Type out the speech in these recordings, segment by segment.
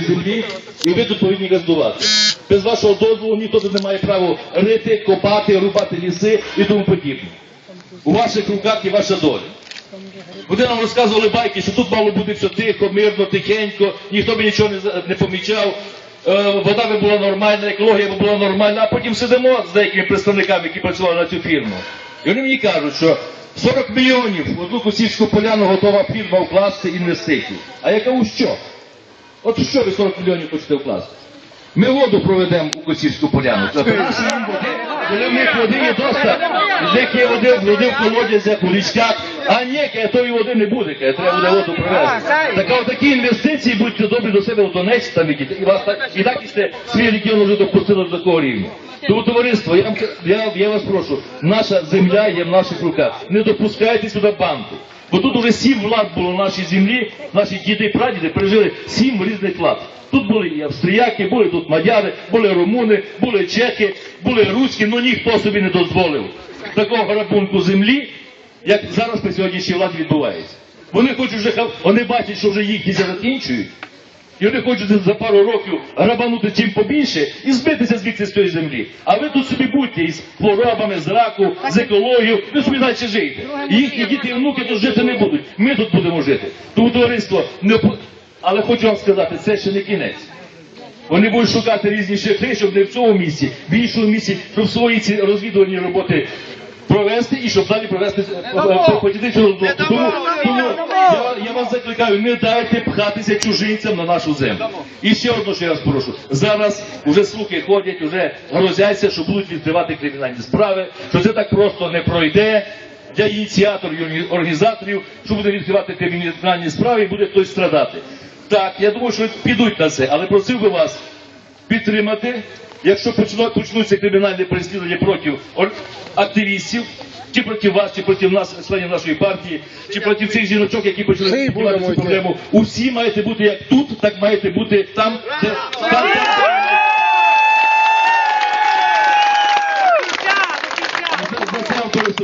землі, і ви тут повинні газдувати. Без вашого дозволу ніхто не має права рити, копати, рубати ліси і тому подібне. У ваших руках є ваша доля. Вони нам розказували байки, що тут мало бути все тихо, мирно, тихенько, ніхто би нічого не, не помічав. Е, Вода би була нормальна, екологія би була нормальна, а потім сидимо з деякими представниками, які працювали на цю фірму. І вони мені кажуть, що 40 мільйонів в одну косівську поляну готова фірма вкласти інвестицій. А я кажу, що? От що ви 40 мільйонів хочете вкласти? Ми воду проведемо у Косівську поляну. Це них води є доста, з них є води, води в колодязях, у річках, а ні, каже, тої води не буде, каже, треба буде воду провести. Так а такі інвестиції будьте добрі до себе в Донецьк там ідіть, і вас так, і так і сте свій регіон вже допустили до такого рівня. Тому товариство, я, вам я, я вас прошу, наша земля є в наших руках. Не допускайте сюди банку. Бо тут уже сім влад було на нашій землі, наші діди-прадіди пережили сім різних влад. Тут були і австріяки, були тут мадяри, були румуни, були чехи, були руські, але ніхто собі не дозволив такого грабунку землі, як зараз при сьогоднішній владі відбувається. Вони хочуть вже вони бачать, що вже їхні закінчують, і вони хочуть за пару років грабанути чим побільше і збитися звідси з цієї землі. А ви тут собі будьте із хворобами, з раку, з екологією, ви собі далі жийте. І їхні діти і внуки тут жити не будуть. Ми тут будемо жити. Тому товариство не але хочу вам сказати, це ще не кінець. Вони будуть шукати різні шляхи, щоб не в цьому місці, в іншому місці, щоб свої ці розвідувальні роботи провести і щоб далі провести потіти цю роботу. Тому, тому я, я вас закликаю, не дайте пхатися чужинцям на нашу землю. І ще одне, що я вас прошу. Зараз вже слухи ходять, вже грозяться, що будуть відкривати кримінальні справи, що це так просто не пройде. Для ініціаторів і організаторів, що буде відкривати кримінальні справи і буде хтось страдати. Так, я думаю, що підуть на це, але просив би вас підтримати, якщо почну- почнуться кримінальні переслідування проти активістів, чи проти вас, чи проти нас, членів нашої партії, чи проти цих жіночок, які почали Всі піднімати цю проблему. Усі маєте бути як тут, так маєте бути там, де там,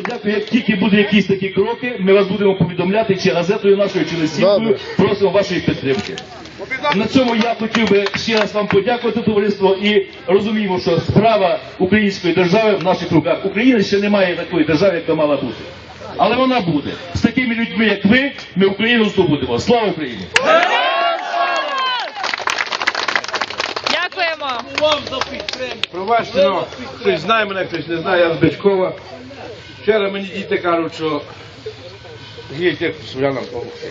дякую. Як тільки буде якісь такі кроки, ми вас будемо повідомляти чи газетою нашою, чи листівкою. Просимо вашої підтримки. На цьому я хотів би ще раз вам подякувати, товариство, і розуміємо, що справа української держави в наших руках. Україна ще не має такої держави, яка мала бути. Але вона буде. З такими людьми, як ви, ми Україну здобудемо. Слава Україні! Дякуємо. Пробачте, ну, хтось знає мене, хтось не знає, я з Бичкова. Вчора мені діти кажуть, що гійте слов'янам допомогти.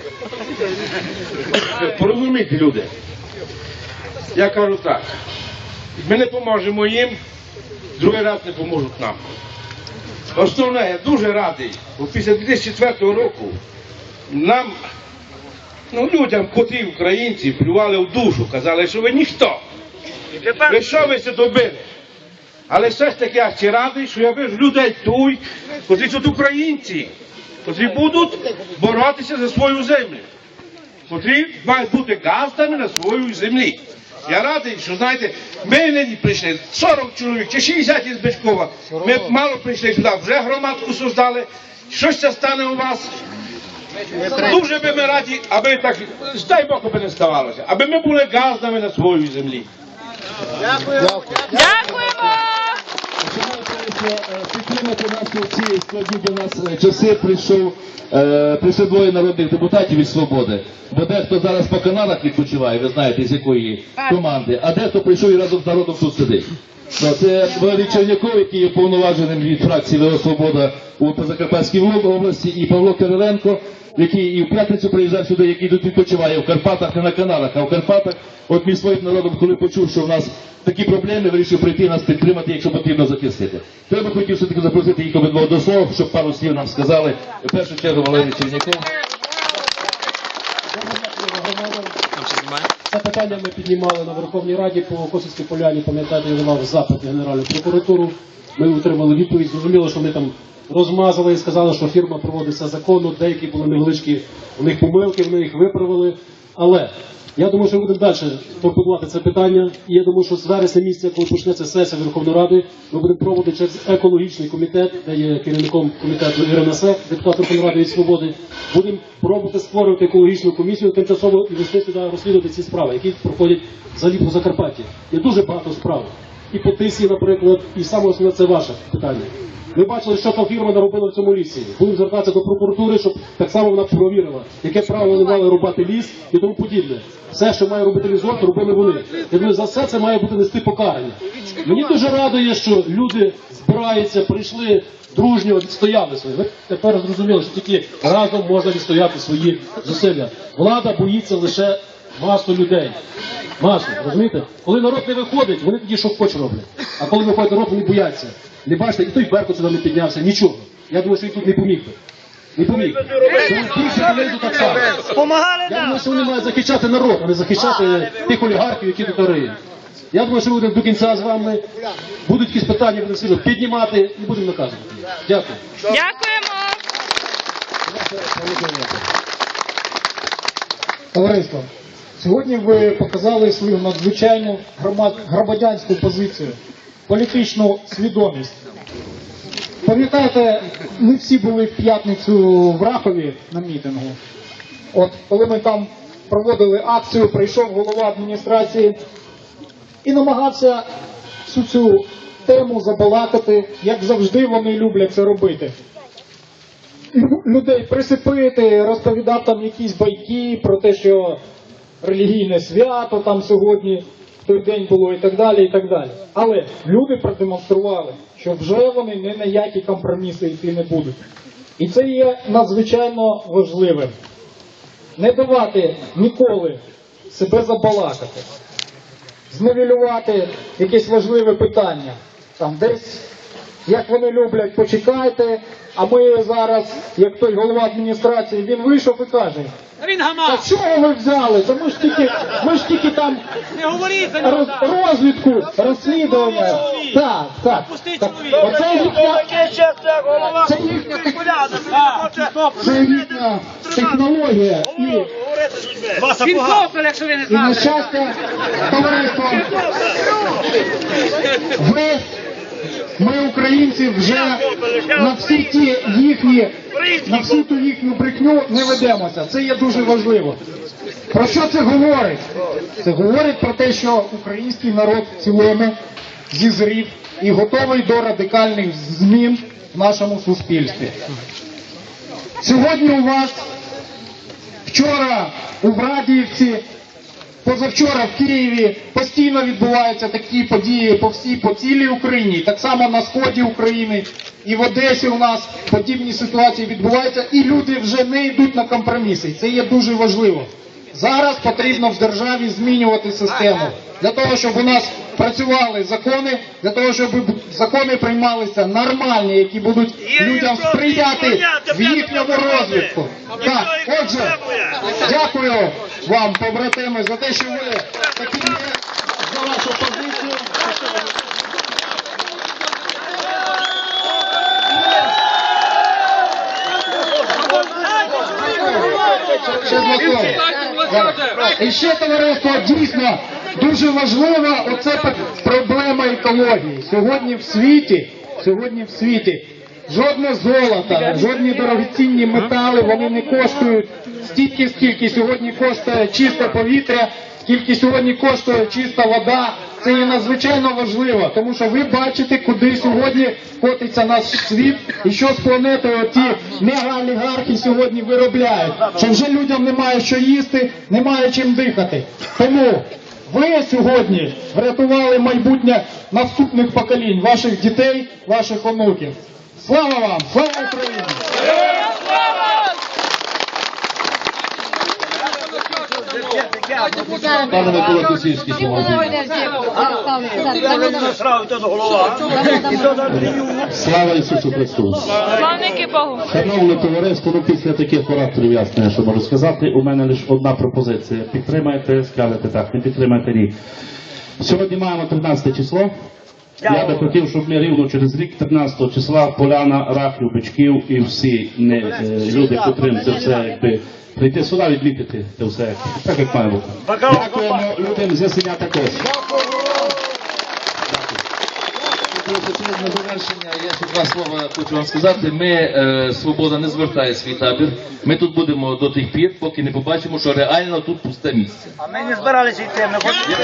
Порозумійте, люди. Я кажу так. Ми не поможемо їм, другий раз не поможуть нам. Основне, я дуже радий, бо після 2004 року нам, ну, людям, котрі українці, плювали в душу, казали, що ви ніхто. Ви що ви це добили? Але все ж таки я ще радий, що я вижу людей тут, котрі тут українці, котрі будуть боротися за свою землю, котрі мають бути газдами на своїй землі. Я радий, що знаєте, ми нині прийшли 40 чоловік чи 60 із Бичкова. Ми мало прийшли сюди, вже громадку создали. Щось це стане у вас. Дуже би ми раді, аби так, дай Бог, аби не ставалося, аби ми були газдами на своїй землі. Дякуємо. Шановне е, підтримати нас у ці складні для нас часи прийшов, е, прийшли двоє народних депутатів від свободи. Бо дехто зараз по каналах відпочиває, ви знаєте, з якої команди, а дехто прийшов і разом з народом тут сидить. Це Валерій Черняков, який є повноваженим від фракції ВО Свобода у Закарпатській області, і Павло Кириленко, який і в п'ятницю приїжджав сюди, який тут відпочиває в Карпатах, не на каналах, а в Карпатах. От між своїм народом, коли почув, що в нас такі проблеми, вирішив прийти нас підтримати, якщо потрібно захистити. Треба хотів все-таки запросити їх обидва до слова, щоб пару слів нам сказали. В першу чергу Валерій Черняков. Це питання ми піднімали на Верховній Раді по Косівській поляні. Пам'ятаєте, я давав запит Генеральну прокуратуру. Ми отримали відповідь. Зрозуміло, що вони там розмазали і сказали, що фірма проводиться законно. Деякі були невеличкі у них помилки, вони їх виправили. Але Я думаю, що ми будемо далі пропонувати це питання. І я думаю, що з вересня місяця, коли почнеться сесія Верховної Ради, ми будемо проводити через екологічний комітет, де є керівником комітету Ірина Сек, депутат Верховної Ради від Свободи. Будемо пробувати створювати екологічну комісію тимчасово і вести сюди розслідувати ці справи, які проходять взагалі по Закарпатті. Є дуже багато справ. І по наприклад, і саме основне це ваше питання. Ми бачили, що та фірма наробила в цьому лісі. Будемо звертатися до прокуратури, щоб так само вона провірила, яке право вони мали рубати ліс і тому подібне. Все, що має робити лісгосп, робили вони. Я думаю, за все це має бути нести покарання. Мені дуже радує, що люди збираються, прийшли дружньо, відстояли своє. Ви тепер зрозуміли, що тільки разом можна відстояти свої зусилля. Влада боїться лише масу людей. Масу, розумієте? Коли народ не виходить, вони тоді що хочуть роблять. А коли виходить народ, вони бояться. Не бачите, і той Беркут сюди не піднявся, нічого. Я думаю, що він тут не поміг би. Не поміг. Помагали Я думаю, що вони мають захищати народ, а не захищати тих олігархів, які тут риють. Я думаю, що будемо до кінця з вами. Будуть якісь питання, будемо всі піднімати і будемо наказувати. Дякую. Дякуємо. Товариство, сьогодні ви показали свою надзвичайну громадянську позицію, політичну свідомість. Пам'ятаєте, ми всі були в п'ятницю в Рахові на мітингу. От коли ми там проводили акцію, прийшов голова адміністрації і намагався всю цю тему забалакати, як завжди вони люблять це робити людей присипити, розповідав там якісь байки про те, що релігійне свято там сьогодні в той день було і так далі, і так далі. Але люди продемонстрували, що вже вони ні на які компроміси йти не будуть. І це є надзвичайно важливим. Не давати ніколи себе забалакати, зневілювати якесь важливе питання. Там десь як вони люблять, почекайте. А ми зараз, як той голова адміністрації, він вийшов і каже: Він Та гамав. чого ви взяли? Та ми ж тільки, ми ж тільки там Не говоріть за нього. роз, так. розвідку, розслідування. Чоловік. Так, так. Пустий так. чоловік. Оце їхня, це їхня, Так. це їхня технологія. І, Він копер, якщо ви не і на щастя, товариство, ви, ми, українці, вже на всі ті їхні, на всю ту їхню брехню не ведемося. Це є дуже важливо. Про що це говорить? Це говорить про те, що український народ в цілому зізрів і готовий до радикальних змін в нашому суспільстві. Сьогодні у вас вчора у Врадіївці Позавчора в Києві постійно відбуваються такі події по всій по цілій Україні, так само на сході України і в Одесі у нас подібні ситуації відбуваються, і люди вже не йдуть на компроміси. Це є дуже важливо. Зараз потрібно в державі змінювати систему для того, щоб у нас працювали закони, для того, щоб закони приймалися нормальні, які будуть людям сприяти в їхньому розвитку. Так, отже, дякую вам, побратими, за те, що ви такі за вашу позицію. І ще товариство дійсно дуже важлива оце проблема екології. Сьогодні в світі, сьогодні в світі жодне золото, жодні дорогоцінні метали вони не коштують стільки, скільки сьогодні коштує чисте повітря, скільки сьогодні коштує чиста вода. Це є надзвичайно важливо, тому що ви бачите, куди сьогодні котиться наш світ і що з планети оті мегаолігархи сьогодні виробляють. Що вже людям немає що їсти, немає чим дихати. Тому ви сьогодні врятували майбутнє наступних поколінь, ваших дітей, ваших онуків. Слава вам! Слава Україні! Пане Микола Косівський, Слава Ісусу Христу! Славники Богу. Шановне товариство, ну після таких ораторів ясно, що можу сказати. У мене лише одна пропозиція. Підтримайте, скажете так, не підтримайте ні. Сьогодні маємо 13 число. Я би хотів, щоб ми рівно через рік 13 числа Поляна, Рахів, Бичків і всі не, е, люди, котрим це все якби прийти сюди відмітити це все так, як має бути. Дякуємо людям з Ясеня також. На завершення я ще два слова хочу вам сказати. Ми, е, Свобода не звертає свій табір. Ми тут будемо до тих пір, поки не побачимо, що реально тут пусте місце. А ми не збиралися йти, ми хочемо.